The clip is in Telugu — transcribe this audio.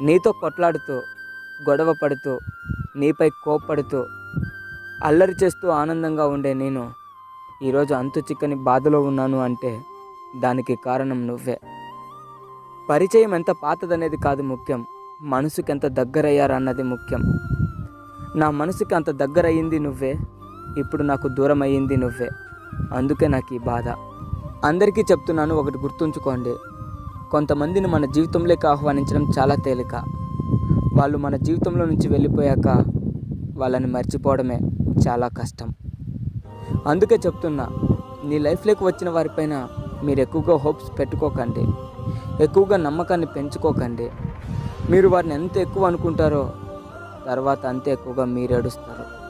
నీతో కొట్లాడుతూ గొడవ పడుతూ నీపై కోప్పడుతూ అల్లరి చేస్తూ ఆనందంగా ఉండే నేను ఈరోజు అంతు చిక్కని బాధలో ఉన్నాను అంటే దానికి కారణం నువ్వే. పరిచయం ఎంత పాతదనేది కాదు ముఖ్యం. మనసుకి ఎంత దగ్గరయ్యారన్నది ముఖ్యం. నా మనసుకి అంత దగ్గరయ్యింది నువ్వే. ఇప్పుడు నాకు దూరం అయ్యింది నువ్వే. అందుకే నాకు ఈ బాధ. అందరికీ చెప్తున్నాను ఒకటి గుర్తుంచుకోండి. కొంతమందిని మన జీవితంలోకి ఆహ్వానించడం చాలా తేలిక. వాళ్ళు మన జీవితంలో నుంచి వెళ్ళిపోయాక వాళ్ళని మర్చిపోవడమే చాలా కష్టం. అందుకే చెప్తున్నా నీ లైఫ్లోకి వచ్చిన వారిపైన మీరు ఎక్కువగా హోప్స్ పెట్టుకోకండి. ఎక్కువగా నమ్మకాన్ని పెంచుకోకండి. మీరు వారిని ఎంత ఎక్కువ అనుకుంటారో తర్వాత అంతే ఎక్కువగా మీరు ఏడుస్తారు